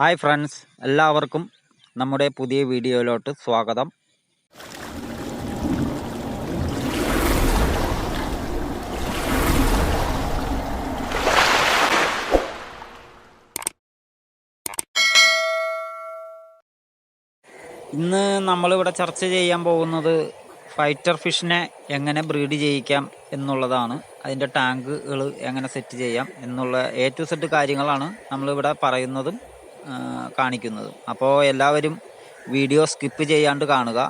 Hi friends എല്ലാവർക്കും നമ്മുടെ പുതിയ വീഡിയോയിലോട്ട് സ്വാഗതം. ഇന്ന് നമ്മളിവിടെ ചർച്ച ചെയ്യാൻ പോകുന്നത് ഫൈറ്റർ ഫിഷിനെ എങ്ങനെ ബ്രീഡ് ചെയ്യിക്കാം എന്നുള്ളതാണ്. അതിന്റെ ടാങ്കുകൾ എങ്ങനെ സെറ്റ് ചെയ്യാം എന്നുള്ള എ ടു സെറ്റ് കാര്യങ്ങളാണ് നമ്മളിവിടെ പറയുന്നതും. കാണിക്കുന്നതും. അപ്പോൾ എല്ലാവരും വീഡിയോ സ്കിപ്പ് ചെയ്യാണ്ട് കാണുക.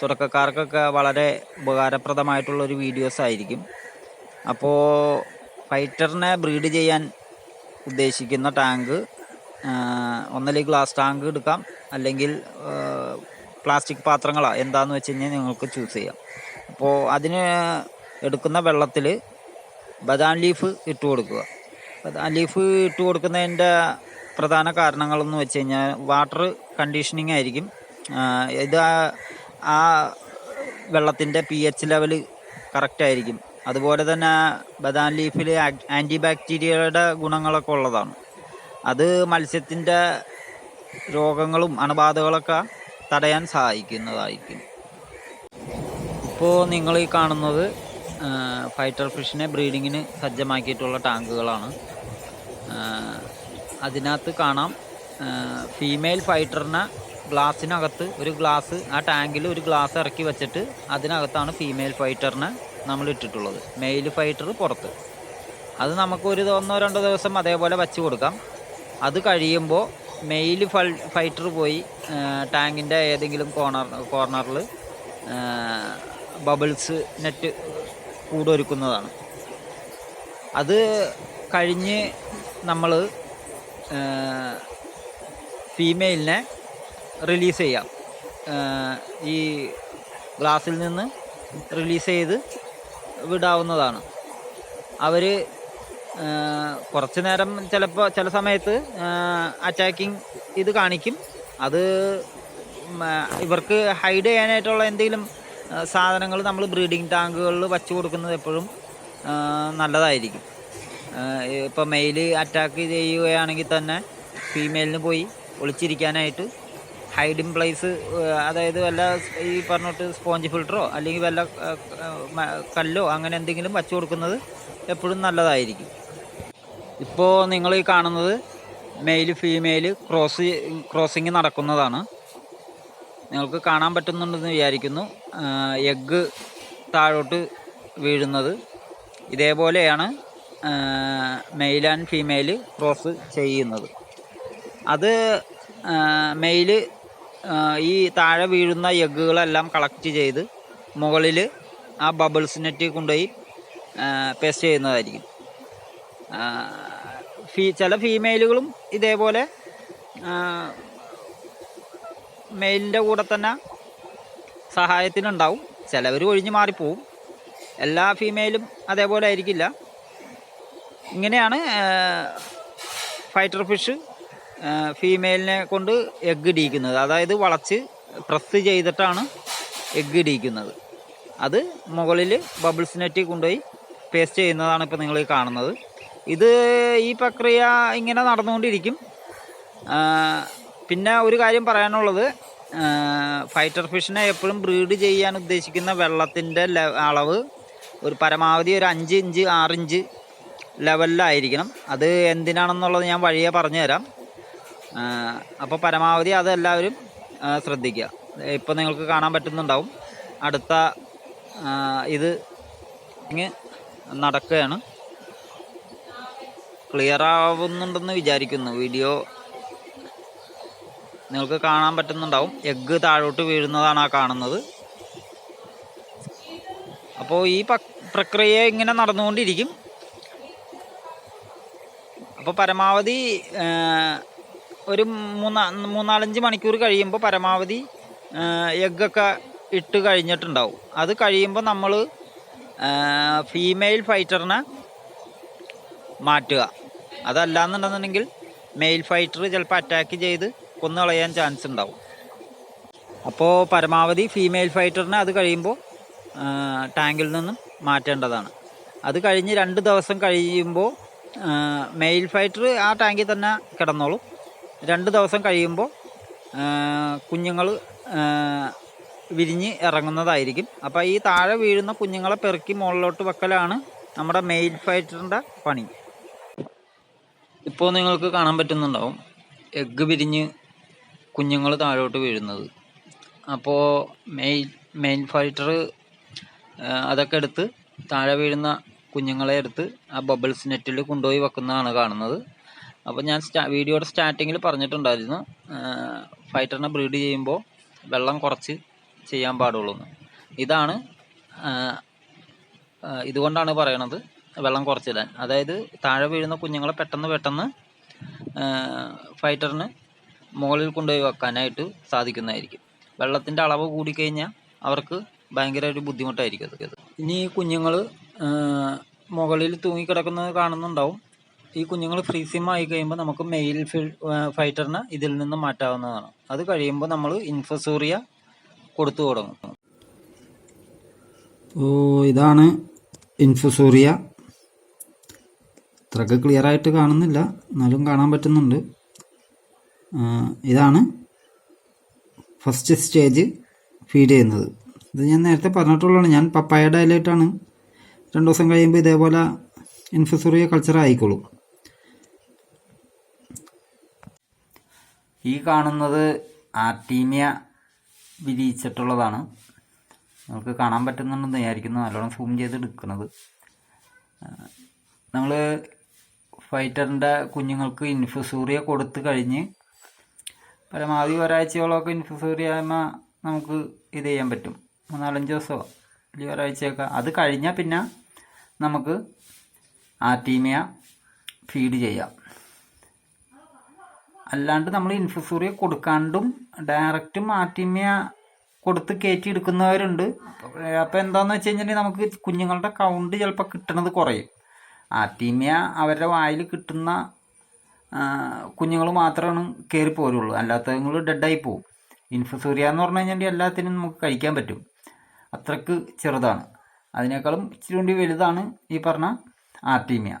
തുടക്കക്കാർക്കൊക്കെ വളരെ ഉപകാരപ്രദമായിട്ടുള്ളൊരു വീഡിയോസ് ആയിരിക്കും അപ്പോൾ ഫൈറ്ററിനെ ബ്രീഡ് ചെയ്യാൻ ഉദ്ദേശിക്കുന്ന ടാങ്ക് ഒന്നല്ലെങ്കിൽ ഗ്ലാസ് ടാങ്ക് എടുക്കാം. അല്ലെങ്കിൽ പ്ലാസ്റ്റിക് പാത്രങ്ങളാണ് എന്താണെന്ന് വെച്ച് കഴിഞ്ഞാൽ നിങ്ങൾക്ക് ചൂസ് ചെയ്യാം. അപ്പോൾ അതിന് എടുക്കുന്ന വെള്ളത്തിൽ ബദാം ലീഫ് ഇട്ട് കൊടുക്കുക. ബദാം ലീഫ് ഇട്ട് കൊടുക്കുന്നതിന്റെ പ്രധാന കാരണങ്ങളെന്ന് വെച്ച് കഴിഞ്ഞാൽ വാട്ടർ കണ്ടീഷനിങ് ആയിരിക്കും. ഇത് ആ- വെള്ളത്തിന്റെ പി എച്ച് ലെവൽ കറക്റ്റ് ആയിരിക്കും. അതുപോലെ തന്നെ ബദാം ലീഫിൽ ആന്റി ബാക്ടീരിയയുടെ ഗുണങ്ങളൊക്കെ ഉള്ളതാണ്. അത് മത്സ്യത്തിന്റെ രോഗങ്ങളും അണുബാധകളൊക്കെ തടയാൻ സഹായിക്കുന്നതായിരിക്കും. ഇപ്പോൾ നിങ്ങൾ ഈ കാണുന്നത് ഫൈറ്റർ ഫിഷിനെ ബ്രീഡിങ്ങിന് സജ്ജമാക്കിയിട്ടുള്ള ടാങ്കുകളാണ്. അതിനകത്ത് കാണാം ഫീമെയിൽ ഫൈറ്ററിനെ ഗ്ലാസ്സിനകത്ത് ഒരു ഗ്ലാസ് ആ ടാങ്കിൽ ഒരു ഗ്ലാസ് ഇറക്കി വെച്ചിട്ട് അതിനകത്താണ് ഫീമെയിൽ ഫൈറ്ററിനെ നമ്മൾ ഇട്ടിട്ടുള്ളത്. മെയിൽ ഫൈറ്റർ പുറത്ത്. അത് നമുക്ക് ഒരു ഒന്നോ രണ്ടോ ദിവസം അതേപോലെ വച്ച് കൊടുക്കാം. അത് കഴിയുമ്പോൾ മെയിൽ ഫൈറ്റർ പോയി ടാങ്കിന്റെ ഏതെങ്കിലും കോർണർ കോർണറിൽ ബബിൾസ് നെറ്റ് കൂടൊരുക്കുന്നതാണ്. അത് കഴിഞ്ഞ് നമ്മൾ ഫീമെയിലിനെ റിലീസ് ചെയ്യാം. ഈ ഗ്ലാസ്സിൽ നിന്ന് റിലീസ് ചെയ്ത് വിടാവുന്നതാണ്. അവർ കുറച്ച് നേരം ചിലപ്പോൾ ചില സമയത്ത് അറ്റാക്കിങ് ഇത് കാണിക്കും. അത് ഇവർക്ക് ഹൈഡ് ചെയ്യാനായിട്ടുള്ള എന്തെങ്കിലും സാധനങ്ങൾ നമ്മൾ ബ്രീഡിംഗ് ടാങ്കുകളിൽ വച്ച് കൊടുക്കുന്നത് എപ്പോഴും നല്ലതായിരിക്കും. ഇപ്പോൾ മെയിൽ അറ്റാക്ക് ചെയ്യുകയാണെങ്കിൽ തന്നെ ഫീമെയിലിന് പോയി ഒളിച്ചിരിക്കാനായിട്ട് ഹൈഡിങ് പ്ലേസ് അതായത് വല്ല ഈ പറഞ്ഞിട്ട് സ്പോഞ്ച് ഫിൽറ്ററോ അല്ലെങ്കിൽ വല്ല കല്ലോ അങ്ങനെ എന്തെങ്കിലും വച്ചു കൊടുക്കുന്നത് എപ്പോഴും നല്ലതായിരിക്കും. ഇപ്പോൾ നിങ്ങൾ ഈ കാണുന്നത് മെയിൽ ഫീമെയിൽ ക്രോസ് ക്രോസിങ് നടക്കുന്നതാണ്. നിങ്ങൾക്ക് കാണാൻ പറ്റുന്നുണ്ടെന്ന് വിചാരിക്കുന്നു. എഗ്ഗ് താഴോട്ട് വീഴുന്നത്. ഇതേപോലെയാണ് മെയിൽ ആൻഡ് ഫീമെയിൽ ക്രോസ് ചെയ്യുന്നത്. അത് മെയിൽ ഈ താഴെ വീഴുന്ന എഗ്ഗുകളെല്ലാം കളക്ട് ചെയ്ത് മുകളിൽ ആ ബബിൾസ് നെറ്റ് കൊണ്ടുപോയി പേസ്റ്റ് ചെയ്യുന്നതായിരിക്കും. ഫീ ചില ഫീമെയിലുകളും ഇതേപോലെ മെയിലിന്റെ കൂടെ തന്നെ സഹായത്തിനുണ്ടാവും. ചിലവർ ഒഴിഞ്ഞു മാറിപ്പോവും. എല്ലാ ഫീമെയിലും അതേപോലെ ആയിരിക്കില്ല. ഇങ്ങനെയാണ് ഫൈറ്റർ ഫിഷ് ഫീമെയിലിനെ കൊണ്ട് എഗ്ഗ് ഇടിയിക്കുന്നത്. അതായത് വളച്ച് പ്രസ് ചെയ്തിട്ടാണ് എഗ്ഗ് ഇടിയിക്കുന്നത്. അത് മുകളിൽ ബബിൾസ് നെറ്റി കൊണ്ടുപോയി പേസ്റ്റ് ചെയ്യുന്നതാണ് ഇപ്പോൾ നിങ്ങൾ കാണുന്നത്. ഇത് ഈ പ്രക്രിയ ഇങ്ങനെ നടന്നുകൊണ്ടിരിക്കും. പിന്നെ ഒരു കാര്യം പറയാനുള്ളത് ഫൈറ്റർ ഫിഷിനെ എപ്പോഴും ബ്രീഡ് ചെയ്യാൻ ഉദ്ദേശിക്കുന്ന വെള്ളത്തിന്റെ അളവ് ഒരു പരമാവധി ഒരു അഞ്ച് ഇഞ്ച് ആറിഞ്ച് ലെവലിലായിരിക്കണം അത് എന്തിനാണെന്നുള്ളത് ഞാൻ വഴിയെ പറഞ്ഞു തരാം അപ്പോൾ പരമാവധി അത് എല്ലാവരും ശ്രദ്ധിക്കുക. ഇപ്പോൾ നിങ്ങൾക്ക് കാണാൻ പറ്റുന്നുണ്ടാവും. അടുത്ത ഇത് നടക്കുകയാണ്. ക്ലിയർ ആവുന്നുണ്ടെന്ന് വിചാരിക്കുന്നു. വീഡിയോ നിങ്ങൾക്ക് കാണാൻ പറ്റുന്നുണ്ടാവും. എഗ്ഗ് താഴോട്ട് വീഴുന്നതാണ് ആ കാണുന്നത്. അപ്പോൾ ഈ പ്രക്രിയ ഇങ്ങനെ നടന്നുകൊണ്ടിരിക്കും. അപ്പോൾ പരമാവധി ഒരു മൂന്നാ മൂന്നാലഞ്ച് മണിക്കൂർ കഴിയുമ്പോൾ പരമാവധി എഗ്ഗൊക്കെ ഇട്ട് കഴിഞ്ഞിട്ടുണ്ടാവും. അത് കഴിയുമ്പോൾ നമ്മൾ ഫീമെയിൽ ഫൈറ്ററിനെ മാറ്റുക. അതല്ല അതല്ലാന്നുണ്ടെന്നുണ്ടെങ്കിൽ മെയിൽ ഫൈറ്റർ ചിലപ്പോൾ അറ്റാക്ക് ചെയ്ത് കൊന്നുകളയാൻ ചാൻസ് ഉണ്ടാവും. അപ്പോൾ പരമാവധി ഫീമെയിൽ ഫൈറ്ററിനെ അത് കഴിയുമ്പോൾ ടാങ്കിൽ നിന്നും മാറ്റേണ്ടതാണ്. അത് കഴിഞ്ഞ് രണ്ട് ദിവസം കഴിയുമ്പോൾ മെയിൽ ഫൈറ്റർ ആ ടാങ്കിൽ തന്നെ കിടന്നോളും. രണ്ട് ദിവസം കഴിയുമ്പോൾ കുഞ്ഞുങ്ങൾ വിരിഞ്ഞ് ഇറങ്ങുന്നതായിരിക്കും. അപ്പോൾ ഈ താഴെ വീഴുന്ന കുഞ്ഞുങ്ങളെ പെറുക്കി മുകളിലോട്ട് വെക്കലാണ് നമ്മുടെ മെയിൽ ഫൈറ്ററിന്റെ പണി. ഇപ്പോൾ നിങ്ങൾക്ക് കാണാൻ പറ്റുന്നുണ്ടാവും എഗ്ഗ് വിരിഞ്ഞ് കുഞ്ഞുങ്ങൾ താഴോട്ട് വീഴുന്നത്. അപ്പോൾ മെയിൽ മെയിൽ ഫൈറ്റർ അതൊക്കെ എടുത്ത് താഴെ വീഴുന്ന കുഞ്ഞുങ്ങളെ എടുത്ത് ആ ബബിൾസ് നെറ്റിൽ കൊണ്ടുപോയി വെക്കുന്നതാണ് കാണുന്നത്. അപ്പോൾ ഞാൻ സ്റ്റാ വീഡിയോയുടെ സ്റ്റാർട്ടിങ്ങിൽ പറഞ്ഞിട്ടുണ്ടായിരുന്നു ഫൈറ്ററിനെ ബ്രീഡ് ചെയ്യുമ്പോൾ വെള്ളം കുറച്ച് ചെയ്യാൻ പാടുള്ളൂ ഇതാണ് ഇതുകൊണ്ടാണ് പറയണത് വെള്ളം കുറച്ചിടാൻ. അതായത് താഴെ വീഴുന്ന കുഞ്ഞുങ്ങളെ പെട്ടെന്ന് പെട്ടെന്ന് ഫൈറ്ററിന് മുകളിൽ കൊണ്ടുപോയി വെക്കാനായിട്ട് സാധിക്കുന്നതായിരിക്കും. വെള്ളത്തിന്റെ അളവ് കൂടിക്കഴിഞ്ഞാൽ അവർക്ക് ഭയങ്കര ഒരു ബുദ്ധിമുട്ടായിരിക്കും അത്. ഇനി ഈ കുഞ്ഞുങ്ങൾ മുകളിൽ തൂങ്ങിക്കിടക്കുന്നത് കാണുന്നുണ്ടാവും. ഈ കുഞ്ഞുങ്ങൾ ഫ്രീ സിം ആയി കഴിയുമ്പോൾ നമുക്ക് മെയിൽ ഫൈറ്ററിനെ ഇതിൽ നിന്ന് മാറ്റാവുന്നതാണ്. അത് കഴിയുമ്പോൾ നമ്മൾ ഇൻഫസൂറിയ കൊടുത്തു തുടങ്ങും. ഓ ഇതാണ് ഇൻഫസൂറിയ ഇത്രയൊക്കെ ക്ലിയർ ആയിട്ട് കാണുന്നില്ല. എന്നാലും കാണാൻ പറ്റുന്നുണ്ട്. ഇതാണ് ഫസ്റ്റ് സ്റ്റേജ് ഫീഡ് ചെയ്യുന്നത്. ഇത് ഞാൻ നേരത്തെ പറഞ്ഞിട്ടുള്ളതാണ്. ഞാൻ പപ്പായ ഡയലായിട്ടാണ് രണ്ട് ദിവസം കഴിയുമ്പോൾ ഇതേപോലെ ഇൻഫുസൂറിയ കൾച്ചർ ആയിക്കോളും. ഈ കാണുന്നത് ആർട്ടീമിയ വിരിയിച്ചിട്ടുള്ളതാണ്. നമുക്ക് കാണാൻ പറ്റുന്നുണ്ടെന്ന് വിചാരിക്കുന്നു. നല്ലോണം സൂം ചെയ്ത് എടുക്കുന്നത്. നമ്മൾ ഫൈറ്ററിന്റെ കുഞ്ഞുങ്ങൾക്ക് ഇൻഫസൂറിയ കൊടുത്ത് കഴിഞ്ഞ് പരമാവധി ഒരാഴ്ചയോളമൊക്കെ ഇൻഫുസൂറിയ ആകുമ്പോൾ നമുക്ക് ഇത് ചെയ്യാൻ പറ്റും. മൂന്നാലഞ്ച് ദിവസമോ അല്ലെങ്കിൽ ഒരാഴ്ചയൊക്കെ. അത് കഴിഞ്ഞാൽ പിന്നെ നമുക്ക് ആർട്ടീമിയ ഫീഡ് ചെയ്യാം. അല്ലാണ്ട് നമ്മൾ ഇൻഫുസൂറിയ കൊടുക്കാണ്ടും ഡയറക്റ്റ് മാറ്റിമിയ കൊടുത്ത് കയറ്റി എടുക്കുന്നവരുണ്ട്. അപ്പോൾ എന്താണെന്ന് വെച്ച് കഴിഞ്ഞിട്ടുണ്ടെങ്കിൽ നമുക്ക് കുഞ്ഞുങ്ങളുടെ കൗണ്ട് ചിലപ്പോൾ കിട്ടണത് കുറയും. ആർട്ടീമിയ അവരുടെ വായിൽ കിട്ടുന്ന കുഞ്ഞുങ്ങൾ മാത്രമാണ് കയറി പോരുള്ളൂ. അല്ലാത്തവങ്ങൾ ഡെഡായി പോകും ഇൻഫുസൂറിയ എന്ന് പറഞ്ഞു കഴിഞ്ഞാൽ എല്ലാത്തിനും നമുക്ക് കഴിക്കാൻ പറ്റും. അത്രയ്ക്ക് ചെറുതാണ്. അതിനേക്കാളും ഇച്ചിരി കൂടി വലുതാണ് ഈ പറഞ്ഞ ആർട്ടീമിയ.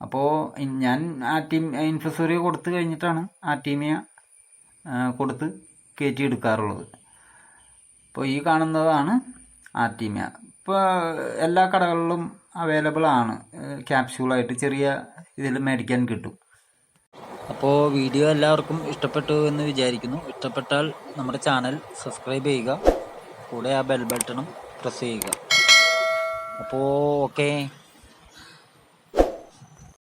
അപ്പോൾ ഞാൻ ആർട്ടി ഇൻഫസൂറിയ കൊടുത്തു കഴിഞ്ഞിട്ടാണ് ആർട്ടീമിയ കൊടുത്ത് കയറ്റി എടുക്കാറുള്ളത്. അപ്പോൾ ഈ കാണുന്നതാണ് ആർട്ടീമിയ. ഇപ്പോൾ എല്ലാ കടകളിലും അവൈലബിൾ ആണ്. ക്യാപ്സ്യൂളായിട്ട് ചെറിയ ഇതിൽ മേടിക്കാൻ കിട്ടും. അപ്പോൾ വീഡിയോ എല്ലാവർക്കും ഇഷ്ടപ്പെട്ടു എന്ന് വിചാരിക്കുന്നു. ഇഷ്ടപ്പെട്ടാൽ നമ്മുടെ ചാനൽ സബ്സ്ക്രൈബ് ചെയ്യുക. കൂടെ ആ ബെൽ ബട്ടണും പ്രസ് ചെയ്യുക. അപ്പോൾ ഓക്കെ